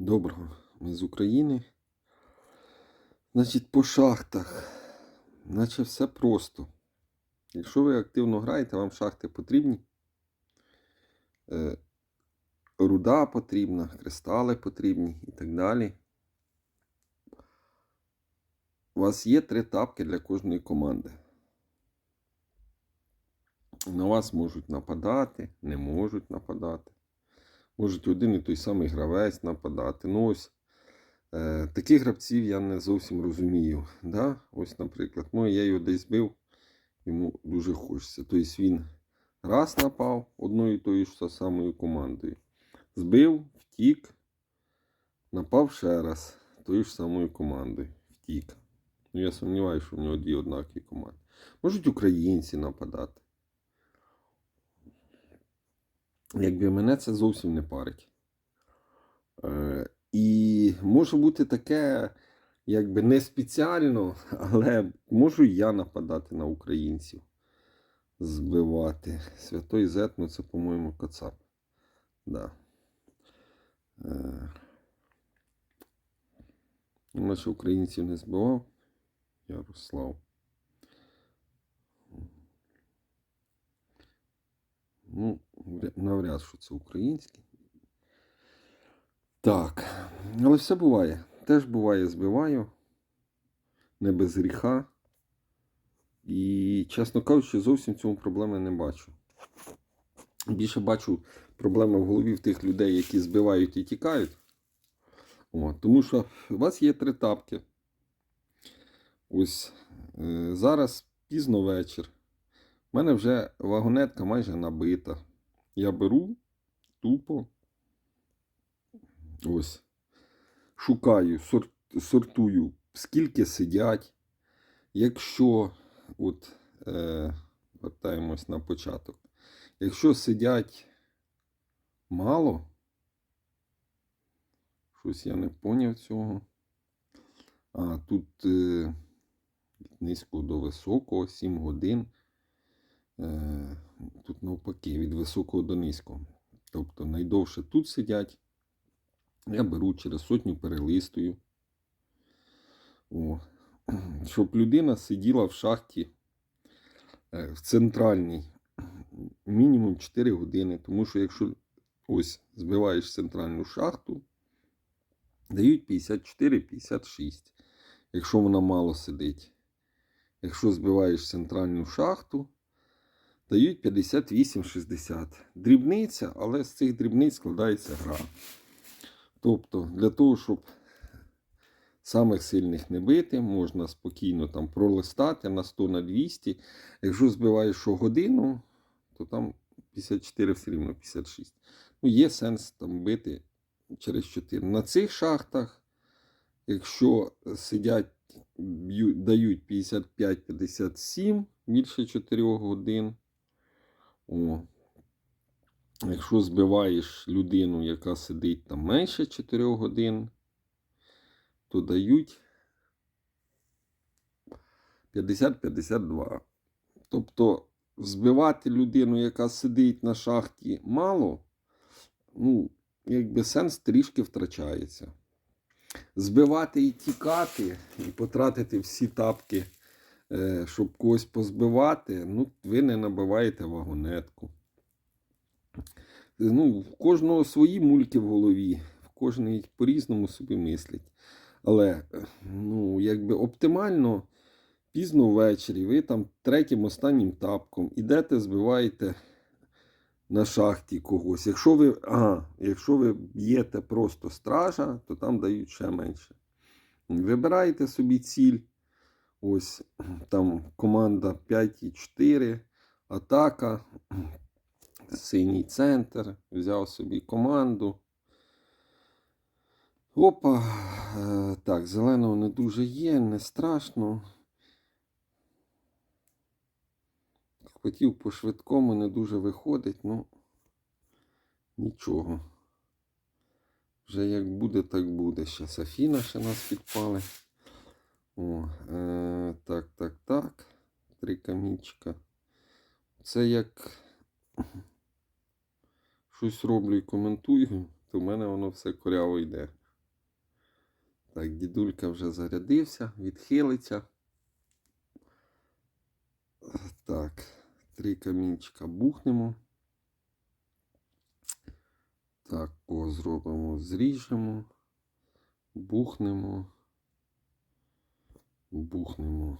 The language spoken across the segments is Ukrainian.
Доброго, ми з України. Значить, по шахтах. Наче все просто. Якщо ви активно граєте, вам шахти потрібні. Е, руда потрібна, кристали потрібні і так далі. У вас є три тапки для кожної команди. На вас можуть нападати, не можуть нападати. Можуть один і той самий гравець нападати. Ну ось е, таких гравців я не зовсім розумію. Да? Ось, наприклад, ну, я його десь збив, йому дуже хочеться. Тобто він раз напав одною і тою ж самою командою. Збив, втік, напав ще раз тою ж самою командою. Втік. Ну, я сумніваюся, що в нього дві однакові команди. Можуть українці нападати. Якби мене це зовсім не парить. Е, і може бути таке, якби не спеціально, але можу я нападати на українців. Збивати. Святой Зет, ну це, по-моєму, Кацап. Да. Е, Наче українців не збивав. Ярослав. Ну, навряд, що це український. Так. Але все буває. Теж буває, збиваю. Не без гріха. І, чесно кажучи, зовсім цьому проблеми не бачу. Більше бачу проблеми в голові в тих людей, які збивають і тікають. О, тому що у вас є три тапки. Ось е, зараз пізно вечір. У мене вже вагонетка майже набита. Я беру тупо. Ось. Шукаю, сор, сортую, скільки сидять. Якщо, от, е, вертаємось на початок. Якщо сидять мало, щось я не поняв цього. А, тут е, від низького до високого 7 годин. Е, тут навпаки, від високого до низького. Тобто найдовше тут сидять. Я беру через сотню перелистую. О. Щоб людина сиділа в шахті е, в центральній мінімум 4 години. Тому що якщо ось збиваєш центральну шахту, дають 54-56, якщо вона мало сидить. Якщо збиваєш центральну шахту, дають 58-60. Дрібниця, але з цих дрібниць складається гра. Тобто, для того, щоб самих сильних не бити, можна спокійно там пролистати на 100 на 200. Якщо збиваєш щогодину, то там 54 все рівно 56. Ну, є сенс там бити через 4. На цих шахтах, якщо сидять, дають 55-57 більше 4 годин. О. Якщо збиваєш людину, яка сидить там менше 4 годин, то дають 50-52. Тобто збивати людину, яка сидить на шахті, мало, ну, якби сенс трішки втрачається. Збивати і тікати, і потратити всі тапки, щоб когось позбивати, ну, ви не набиваєте вагонетку. Ну, в кожного свої мульки в голові, в кожний по-різному собі мислить. Але е, ну, якби оптимально пізно ввечері, ви там третім останнім тапком ідете, збиваєте на шахті когось. Якщо ви, ага, якщо ви б'єте просто стража, то там дають ще менше. Вибираєте собі ціль. Ось там команда 5,4, атака, синій центр, взяв собі команду. Опа. Е, Так, зеленого не дуже є, не страшно. Хотів по швидкому, не дуже виходить, ну нічого. Вже як буде, так буде. Ще Афіна ще нас підпали. О, е, так, так, так. Три камінчика. Це як щось роблю і коментую, то в мене воно все коряво йде. Так, дідулька вже зарядився, відхилиться. Так, три камінчика бухнемо. Так, о, зробимо, зріжемо, бухнемо, бухнемо.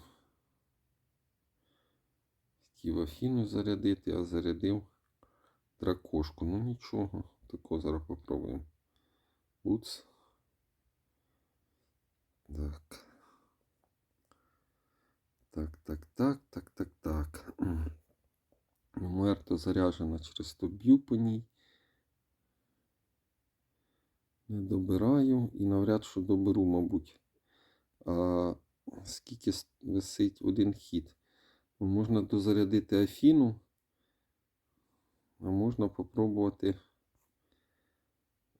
Хотів Афіну зарядити, а зарядив дракошку. Ну нічого, тако зараз попробуємо. Уц. Так. Так, так, так, так, так, так. Муерто заряджена через то б'ю по ній. Не добираю і навряд що доберу, мабуть. А скільки висить один хід? Ну, Можна дозарядити Афіну, а можна попробувати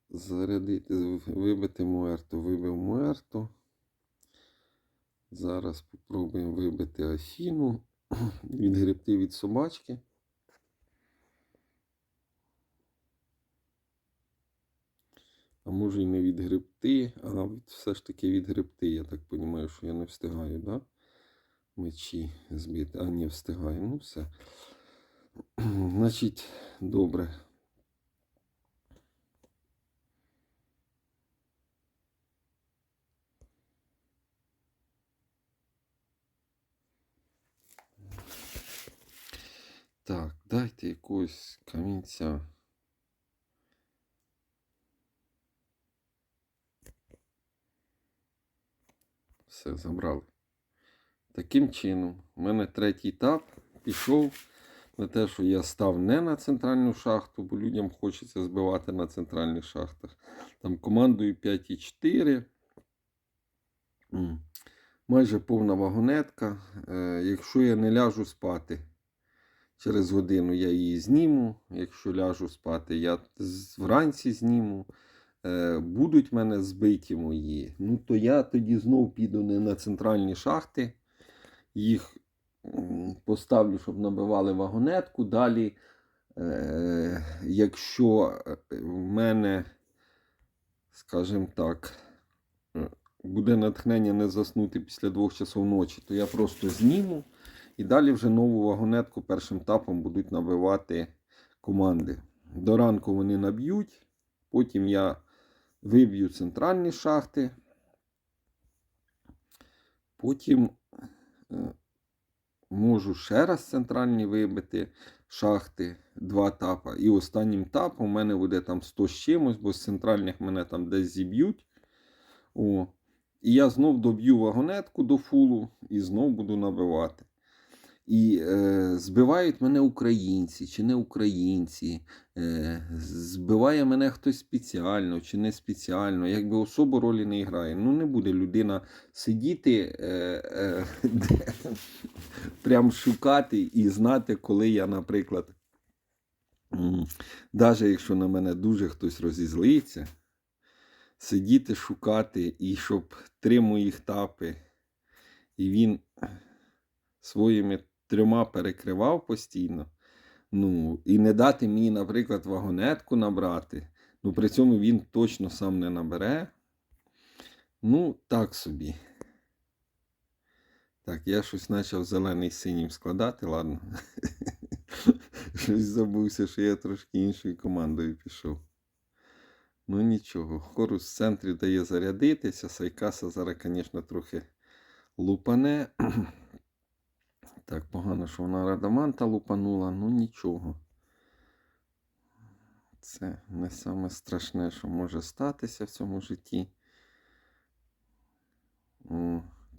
зарядити, вибити Муерту. Вибив Муерту. Зараз попробуємо вибити Афіну, відгребти від собачки. А може і не відгребти, а від- все ж таки відгребти. Я так розумію, що я не встигаю, да? Мечі збити. А, не встигаю. Ну все. Значить, добре. Так, дайте якогось камінця. Все, забрали. Таким чином, у мене третій етап пішов на те, що я став не на центральну шахту, бо людям хочеться збивати на центральних шахтах. Там командою 5,4. Майже повна вагонетка. Е, якщо я не ляжу спати, через годину я її зніму. Якщо ляжу спати, я вранці зніму. Е, будуть мене збиті мої, ну то я тоді знов піду не на центральні шахти. Їх поставлю, щоб набивали вагонетку. Далі, е, якщо е, в мене, скажімо так, буде натхнення не заснути після двох часов ночі, то я просто зніму. І далі вже нову вагонетку першим етапом будуть набивати команди. До ранку вони наб'ють, потім я виб'ю центральні шахти. Потім е, можу ще раз центральні вибити шахти, два етапи. І останнім етапом у мене буде там 100 з чимось, бо з центральних мене там десь зіб'ють. О. І я знов доб'ю вагонетку до фулу і знов буду набивати. І е, збивають мене українці чи не українці. Е, збиває мене хтось спеціально чи не спеціально, якби особо ролі не грає. Ну, не буде людина сидіти, е, е, де, прям шукати і знати, коли я, наприклад, навіть якщо на мене дуже хтось розізлиться, сидіти, шукати, і щоб три моїх тапи, і він своїми трьома перекривав постійно. Ну, і не дати мені, наприклад, вагонетку набрати. Ну, при цьому він точно сам не набере. Ну, так собі. Так, я щось почав зелений з синім складати, ладно. Щось забувся, що я трошки іншою командою пішов. Ну нічого, хорус в центрі дає зарядитися. Сайкаса зараз, звісно, трохи лупане. Так, погано, що вона радаманта лупанула, ну нічого. Це не саме страшне, що може статися в цьому житті.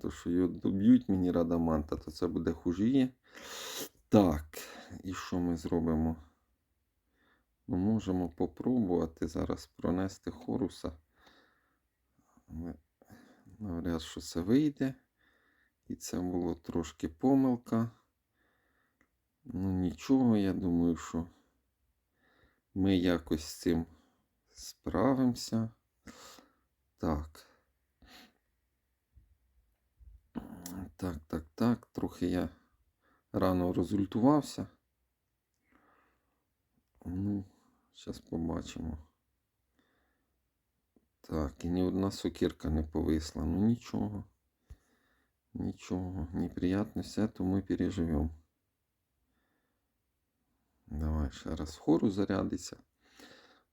То, що його доб'ють мені радаманта, то це буде хужіє. Так, і що ми зробимо? Ми можемо попробувати зараз пронести хоруса. Але навряд, що це вийде. І це було трошки помилка. Ну нічого, я думаю, що ми якось з цим справимося. Так. Так, так, так. Трохи я рано розультувався. Ну, зараз побачимо. Так, і ні одна сокирка не повисла. Ну нічого. Нічого. Неприятності, то ми переживемо. Давай ще раз хору зарядиться.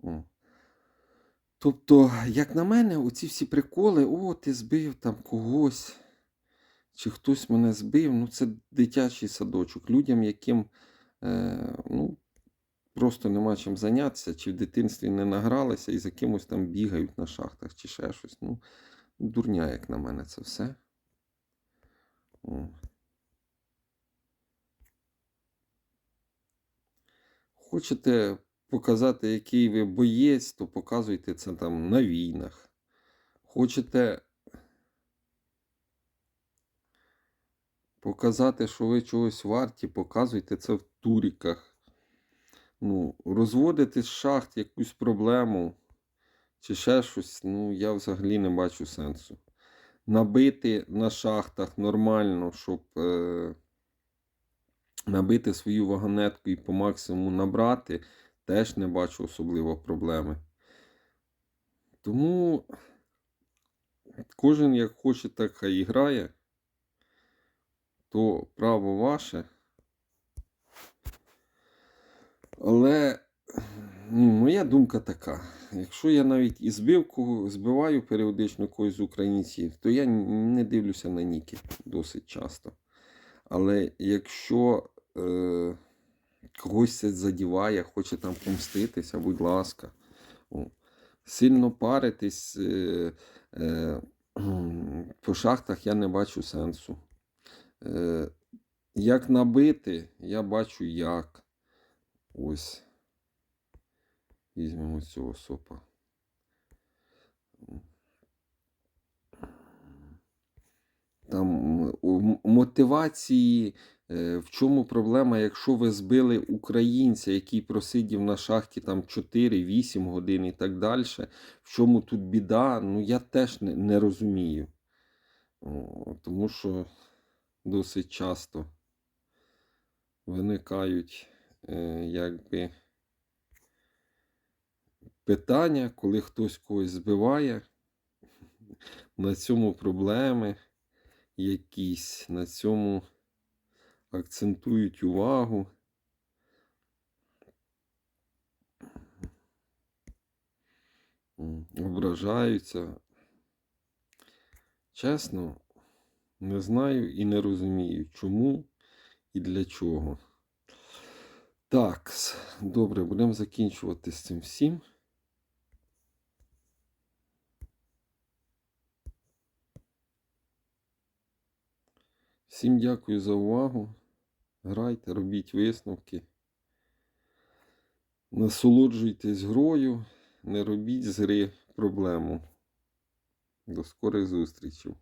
О. Тобто, як на мене, оці всі приколи, о, ти збив там когось, чи хтось мене збив, ну це дитячий садочок. Людям, яким е, ну, просто нема чим зайнятися, чи в дитинстві не награлися і за кимось там бігають на шахтах, чи ще щось. Ну, дурня, як на мене, це все. Хочете показати, який ви боєць, то показуйте це там на війнах. Хочете показати, що ви чогось варті, показуйте це в туріках. Ну, розводити з шахт якусь проблему чи ще щось, ну, я взагалі не бачу сенсу. Набити на шахтах нормально, щоб е, набити свою вагонетку і по максимуму набрати, теж не бачу особливо проблеми. Тому кожен як хоче, так хай і грає, то право ваше. Але ну, моя думка така. Якщо я навіть і збив кого, збиваю періодично когось з українців, то я не дивлюся на ніки досить часто. Але якщо е, когось це задіває, хоче там помститися, будь ласка. О. Сильно паритись е, е, по шахтах я не бачу сенсу. Е, як набити, я бачу як. Ось. Візьмемо цього сопа. Там мотивації, е, в чому проблема, якщо ви збили українця, який просидів на шахті там 4-8 годин і так далі. В чому тут біда? Ну я теж не, не розумію. Тому що досить часто виникають е, якби питання, коли хтось когось збиває. На цьому проблеми якісь, на цьому акцентують увагу. Ображаються. Чесно, не знаю і не розумію, чому і для чого. Так, добре, будемо закінчувати з цим всім. Всім дякую за увагу. Грайте, робіть висновки. Насолоджуйтесь грою, не робіть з гри проблему. До скорих зустрічей.